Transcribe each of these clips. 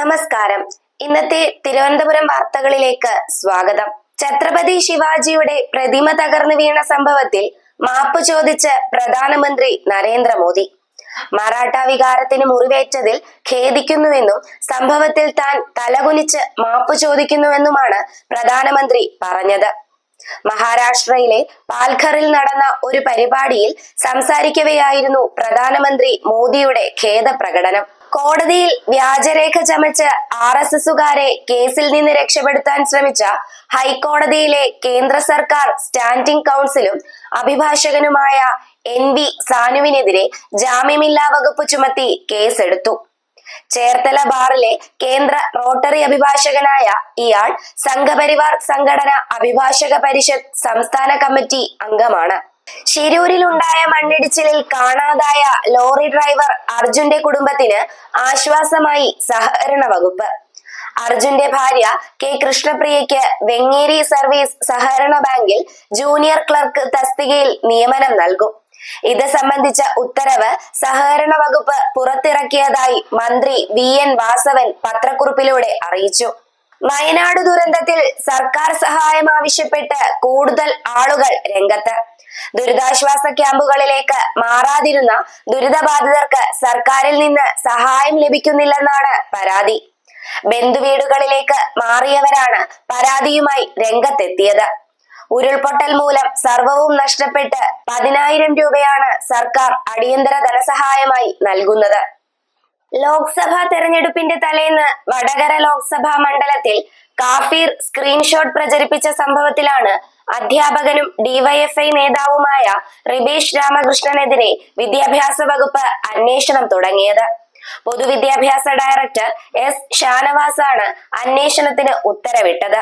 നമസ്കാരം. ഇന്നത്തെ തിരുവനന്തപുരം വാർത്തകളിലേക്ക് സ്വാഗതം. ഛത്രപതി ശിവാജിയുടെ പ്രതിമ തകർന്നു വീണ സംഭവത്തിൽ മാപ്പ് ചോദിച്ച് പ്രധാനമന്ത്രി നരേന്ദ്രമോദി. മറാഠ വികാരത്തിന് മുറിവേറ്റതിൽ ഖേദിക്കുന്നുവെന്നും സംഭവത്തിൽ താൻ തലകുനിച്ച് മാപ്പ് ചോദിക്കുന്നുവെന്നുമാണ് പ്രധാനമന്ത്രി പറഞ്ഞത്. മഹാരാഷ്ട്രയിലെ പാൽഘറിൽ നടന്ന ഒരു പരിപാടിയിൽ സംസാരിക്കവെയായിരുന്നു പ്രധാനമന്ത്രി മോദിയുടെ ഖേദപ്രകടനം. കോടതിയിൽ വ്യാജരേഖ ചമച്ച് ആർ എസ് എസുകാരെ കേസിൽ നിന്ന് രക്ഷപ്പെടുത്താൻ ശ്രമിച്ച ഹൈക്കോടതിയിലെ കേന്ദ്ര സർക്കാർ സ്റ്റാൻഡിംഗ് കൗൺസിലും അഭിഭാഷകനുമായ എൻ വി സാനുവിനെതിരെ ജാമ്യമില്ലാ വകുപ്പ് ചുമത്തി കേസെടുത്തു. ചേർത്തല ബാറിലെ കേന്ദ്ര റോട്ടറി അഭിഭാഷകനായ ഇയാൾ സംഘപരിവാർ സംഘടന അഭിഭാഷക പരിഷത്ത് സംസ്ഥാന കമ്മിറ്റി അംഗമാണ്. ശിരൂരിലുണ്ടായ മണ്ണിടിച്ചിലിൽ കാണാതായ ലോറി ഡ്രൈവർ അർജുന്റെ കുടുംബത്തിന് ആശ്വാസമായി സഹകരണ വകുപ്പ്. അർജുന്റെ ഭാര്യ കെ കൃഷ്ണപ്രിയയ്ക്ക് വെങ്ങേരി സർവീസ് സഹകരണ ബാങ്കിൽ ജൂനിയർ ക്ലർക്ക് തസ്തികയിൽ നിയമനം നൽകും. ഇത് സംബന്ധിച്ച ഉത്തരവ് സഹകരണ വകുപ്പ് പുറത്തിറക്കിയതായി മന്ത്രി വി എൻ വാസവൻ പത്രക്കുറിപ്പിലൂടെ അറിയിച്ചു. വയനാട് ദുരന്തത്തിൽ സർക്കാർ സഹായം ആവശ്യപ്പെട്ട് കൂടുതൽ ആളുകൾ രംഗത്ത്. ദുരിതാശ്വാസ ക്യാമ്പുകളിലേക്ക് മാറാതിരുന്ന ദുരിതബാധിതർക്ക് സർക്കാരിൽ നിന്ന് സഹായം ലഭിക്കുന്നില്ലെന്നാണ് പരാതി. ബന്ധുവീടുകളിലേക്ക് മാറിയവരാണ് പരാതിയുമായി രംഗത്തെത്തിയത്. ഉരുൾപൊട്ടൽ മൂലം സർവവും നഷ്ടപ്പെട്ട് പതിനായിരം രൂപയാണ് സർക്കാർ അടിയന്തര ധനസഹായമായി നൽകുന്നത്. ലോക്സഭാ തെരഞ്ഞെടുപ്പിന്റെ തലേന്ന് വടകര ലോക്സഭാ മണ്ഡലത്തിൽ കാഫീർ സ്ക്രീൻഷോട്ട് പ്രചരിപ്പിച്ച സംഭവത്തിലാണ് അധ്യാപകനും ഡിവൈഎഫ്ഐ നേതാവുമായ റിബേഷ് രാമകൃഷ്ണനെതിരെ വിദ്യാഭ്യാസ വകുപ്പ് അന്വേഷണം തുടങ്ങിയത്. പൊതുവിദ്യാഭ്യാസ ഡയറക്ടർ എസ് ഷാനവാസാണ് അന്വേഷണത്തിന് ഉത്തരവിട്ടത്.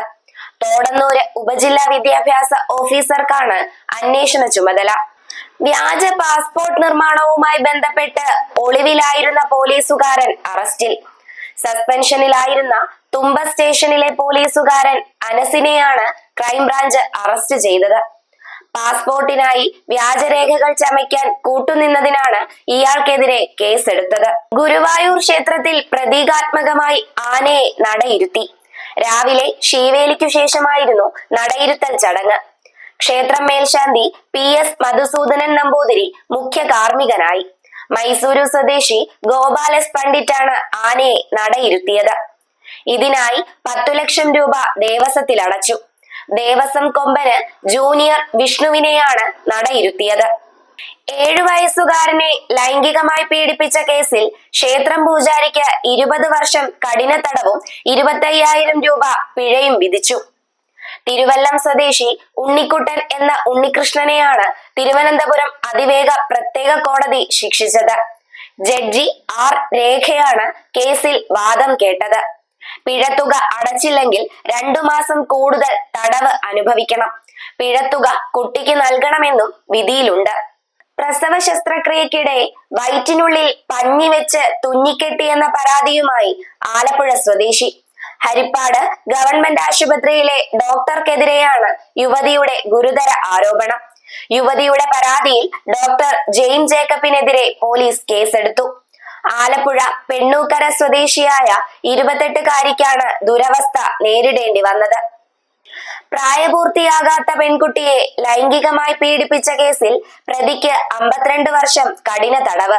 തോടന്നൂര് ഉപജില്ലാ വിദ്യാഭ്യാസ ഓഫീസർക്കാണ് അന്വേഷണ ചുമതല. വ്യാജ പാസ്പോർട്ട് നിർമ്മാണവുമായി ബന്ധപ്പെട്ട് ഒളിവിലായിരുന്ന പോലീസുകാരൻ അറസ്റ്റിൽ. സസ്പെൻഷനിലായിരുന്ന തുമ്പ സ്റ്റേഷനിലെ പോലീസുകാരൻ അനസിനെയാണ് ക്രൈംബ്രാഞ്ച് അറസ്റ്റ് ചെയ്തത്. പാസ്പോർട്ടിനായി വ്യാജരേഖകൾ ചമയ്ക്കാൻ കൂട്ടുനിന്നതിനാണ് ഇയാൾക്കെതിരെ കേസെടുത്തത്. ഗുരുവായൂർ ക്ഷേത്രത്തിൽ പ്രതീകാത്മകമായി ആനയെ നടയിരുത്തി. രാവിലെ ശീവേലിക്കു ശേഷമായിരുന്നു നടയിരുത്തൽ ചടങ്ങ്. ക്ഷേത്രം മേൽശാന്തി പി എസ് മധുസൂദനൻ നമ്പൂതിരി മുഖ്യ കാർമ്മികനായി. മൈസൂരു സ്വദേശി ഗോപാലസ് പണ്ഡിറ്റാണ് ആനയെ നടയിരുത്തിയത്. ഇതിനായി പത്തു ലക്ഷം രൂപ ദേവസ്വത്തിൽ അടച്ചു. ദേവസ്വം കൊമ്പന് ജൂനിയർ വിഷ്ണുവിനെയാണ് നടയിരുത്തിയത്. ഏഴു വയസ്സുകാരനെ ലൈംഗികമായി പീഡിപ്പിച്ച കേസിൽ ക്ഷേത്രം പൂജാരിക്ക് ഇരുപത് വർഷം കഠിന തടവും ഇരുപത്തയ്യായിരം രൂപ പിഴയും വിധിച്ചു. തിരുവല്ലം സ്വദേശി ഉണ്ണിക്കുട്ടൻ എന്ന ഉണ്ണികൃഷ്ണനെയാണ് തിരുവനന്തപുരം അതിവേഗ പ്രത്യേക കോടതി ശിക്ഷിച്ചത്. ജഡ്ജി ആർ രേഖയാണ് കേസിൽ വാദം കേട്ടത്. പിഴത്തുക അടച്ചില്ലെങ്കിൽ രണ്ടു മാസം കൂടുതൽ തടവ് അനുഭവിക്കണം. പിഴത്തുക കുട്ടിക്ക് നൽകണമെന്നും വിധിയിലുണ്ട്. പ്രസവ ശസ്ത്രക്രിയക്കിടെ വയറ്റിനുള്ളിൽ പഞ്ഞി വെച്ച് തുന്നിക്കെട്ടിയെന്ന പരാതിയുമായി ആലപ്പുഴ സ്വദേശി. ഹരിപ്പാട് ഗവൺമെന്റ് ആശുപത്രിയിലെ ഡോക്ടർക്കെതിരെയാണ് യുവതിയുടെ ഗുരുതര ആരോപണം. യുവതിയുടെ പരാതിയിൽ ഡോക്ടർ ജെയിം ജേക്കബിനെതിരെ പോലീസ് കേസെടുത്തു. ആലപ്പുഴ പെണ്ണൂക്കര സ്വദേശിയായ ഇരുപത്തെട്ടുകാരിക്കാണ് ദുരവസ്ഥ നേരിടേണ്ടി വന്നത്. പ്രായപൂർത്തിയാകാത്ത പെൺകുട്ടിയെ ലൈംഗികമായി പീഡിപ്പിച്ച കേസിൽ പ്രതിക്ക് അമ്പത്തിരണ്ട് വർഷം കഠിന തടവ്.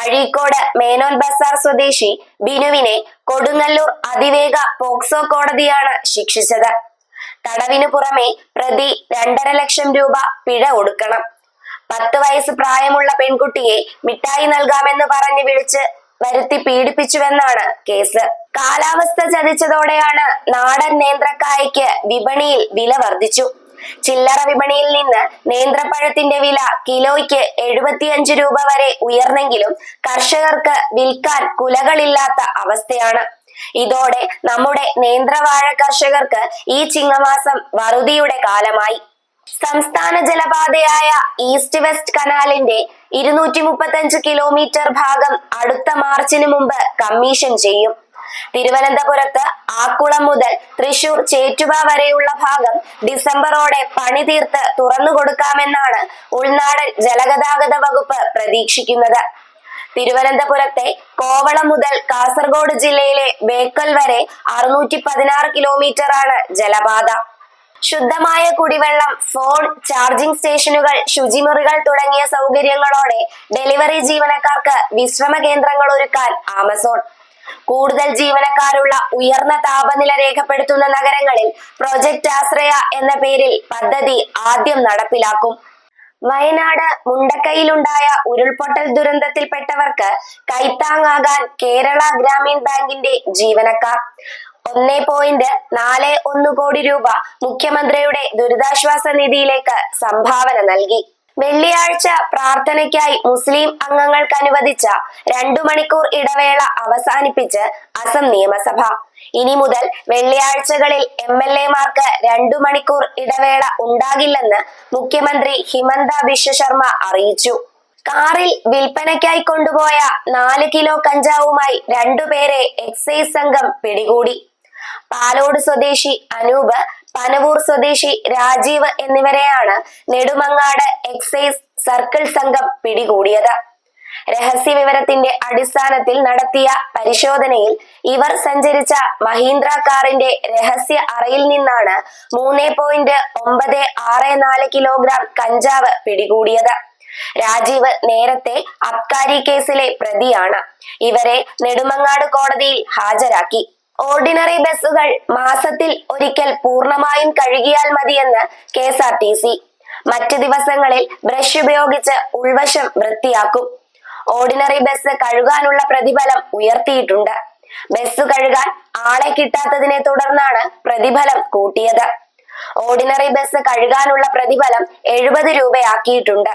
അഴീക്കോട് മേനോൻ ബസാർ സ്വദേശി ബിനുവിനെ കൊടുങ്ങല്ലൂർ അതിവേഗ പോക്സോ കോടതിയാണ് ശിക്ഷിച്ചത്. തടവിനു പുറമെ പ്രതി രണ്ടര ലക്ഷം രൂപ പിഴ ഒടുക്കണം. പത്ത് വയസ്സ് പ്രായമുള്ള പെൺകുട്ടിയെ മിഠായി നൽകാമെന്ന് പറഞ്ഞ് വിളിച്ച് വരുത്തി പീഡിപ്പിച്ചുവെന്നാണ് കേസ്. കാലാവസ്ഥ ചതിച്ചതോടെയാണ് നാടൻ നേന്ത്രക്കായയ്ക്ക് വിപണിയിൽ വില വർദ്ധിച്ചു. ചില്ലറ വിപണിയിൽ നിന്ന് നേന്ത്രപ്പഴത്തിന്റെ വില കിലോയ്ക്ക് എഴുപത്തിയഞ്ച് രൂപ വരെ ഉയർന്നെങ്കിലും കർഷകർക്ക് വിൽക്കാൻ കുലകളില്ലാത്ത അവസ്ഥയാണ്. ഇതോടെ നമ്മുടെ നേന്ത്രവാഴ കർഷകർക്ക് ഈ ചിങ്ങമാസം വറുതിയുടെ കാലമായി. സംസ്ഥാന ജലപാതയായ ഈസ്റ്റ് വെസ്റ്റ് കനാലിന്റെ ഇരുന്നൂറ്റി മുപ്പത്തഞ്ച് കിലോമീറ്റർ ഭാഗം അടുത്ത മാർച്ചിന് മുമ്പ് കമ്മീഷൻ ചെയ്യും. തിരുവനന്തപുരത്ത് ആക്കുളം മുതൽ തൃശൂർ ചേറ്റുവ വരെയുള്ള ഭാഗം ഡിസംബറോടെ പണി തീർത്ത് തുറന്നു കൊടുക്കാമെന്നാണ് ഉൾനാടൻ ജലഗതാഗത വകുപ്പ് പ്രതീക്ഷിക്കുന്നത്. തിരുവനന്തപുരത്തെ കോവളം മുതൽ കാസർഗോഡ് ജില്ലയിലെ ബേക്കൽ വരെ അറുന്നൂറ്റി പതിനാറ് കിലോമീറ്റർ ആണ് ജലപാത. ശുദ്ധമായ കുടിവെള്ളം ഫോൺ ചാർജിംഗ് സ്റ്റേഷനുകൾ ശുചിമുറികൾ തുടങ്ങിയ സൗകര്യങ്ങളോടെ ഡെലിവറി ജീവനക്കാർക്ക് വിശ്രമ കേന്ദ്രങ്ങൾ ഒരുക്കാൻ ആമസോൺ. കൂടുതൽ ജീവനക്കാരുള്ള ഉയർന്ന താപനില രേഖപ്പെടുത്തുന്ന നഗരങ്ങളിൽ പ്രൊജക്ട് ആശ്രയ എന്ന പേരിൽ പദ്ധതി ആദ്യം നടപ്പിലാക്കും. വയനാട് മുണ്ടക്കൈയിലുണ്ടായ ഉരുൾപൊട്ടൽ ദുരന്തത്തിൽപ്പെട്ടവർക്ക് കൈത്താങ്ങാകാൻ കേരള ഗ്രാമീൺ ബാങ്കിന്റെ ജീവനക്കാർ. ഒന്നേ പോയിന്റ് നാല് ഒന്ന് കോടി രൂപ മുഖ്യമന്ത്രിയുടെ ദുരിതാശ്വാസ നിധിയിലേക്ക് സംഭാവന നൽകി. വെള്ളിയാഴ്ച പ്രാർത്ഥനയ്ക്കായി മുസ്ലിം അംഗങ്ങൾക്ക് അനുവദിച്ച രണ്ടു മണിക്കൂർ ഇടവേള അവസാനിപ്പിച്ച് അസം നിയമസഭ. ഇനി മുതൽ വെള്ളിയാഴ്ചകളിൽ എം എൽ എമാർക്ക് രണ്ടു മണിക്കൂർ ഇടവേള ഉണ്ടാകില്ലെന്ന് മുഖ്യമന്ത്രി ഹിമന്ത ബിശ്വ ശർമ്മ അറിയിച്ചു. കാറിൽ വിൽപ്പനയ്ക്കായി കൊണ്ടുപോയ നാല് കിലോ കഞ്ചാവുമായി രണ്ടുപേരെ എക്സൈസ് സംഘം പിടികൂടി. പാലോട് സ്വദേശി അനൂപ് പനവൂർ സ്വദേശി രാജീവ് എന്നിവരെയാണ് നെടുമങ്ങാട് എക്സൈസ് സർക്കിൾ സംഘം പിടികൂടിയത്. രഹസ്യ വിവരത്തിന്റെ അടിസ്ഥാനത്തിൽ നടത്തിയ പരിശോധനയിൽ ഇവർ സഞ്ചരിച്ച മഹീന്ദ്ര കാറിന്റെ രഹസ്യ അറയിൽ നിന്നാണ് മൂന്ന് പോയിന്റ് ഒമ്പത് ആറ് നാല് കിലോഗ്രാം കഞ്ചാവ് പിടികൂടിയത്. രാജീവ് നേരത്തെ അബ്കാരി കേസിലെ പ്രതിയാണ്. ഇവരെ നെടുമങ്ങാട് കോടതിയിൽ ഹാജരാക്കി. ഓർഡിനറി ബസ്സുകൾ മാസത്തിൽ ഒരിക്കൽ പൂർണമായും കഴുകിയാൽ മതിയെന്ന് K S R T C. മറ്റ് ദിവസങ്ങളിൽ ബ്രഷ് ഉപയോഗിച്ച് ഉൾവശം വൃത്തിയാക്കും. ഓർഡിനറി ബസ് കഴുകാനുള്ള പ്രതിഫലം ഉയർത്തിയിട്ടുണ്ട്. ബസ് കഴുകാൻ ആളെ കിട്ടാത്തതിനെ തുടർന്നാണ് പ്രതിഫലം കൂട്ടിയത്. ഓർഡിനറി ബസ് കഴുകാനുള്ള പ്രതിഫലം എഴുപത് രൂപയാക്കിയിട്ടുണ്ട്.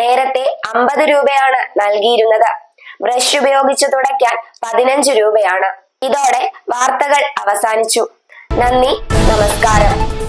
നേരത്തെ അമ്പത് രൂപയാണ് നൽകിയിരുന്നത്. ബ്രഷ് ഉപയോഗിച്ച് തുടയ്ക്കാൻ പതിനഞ്ച് രൂപയാണ്. ഇതോടെ വാർത്തകൾ അവസാനിച്ചു. നന്ദി നമസ്കാരം.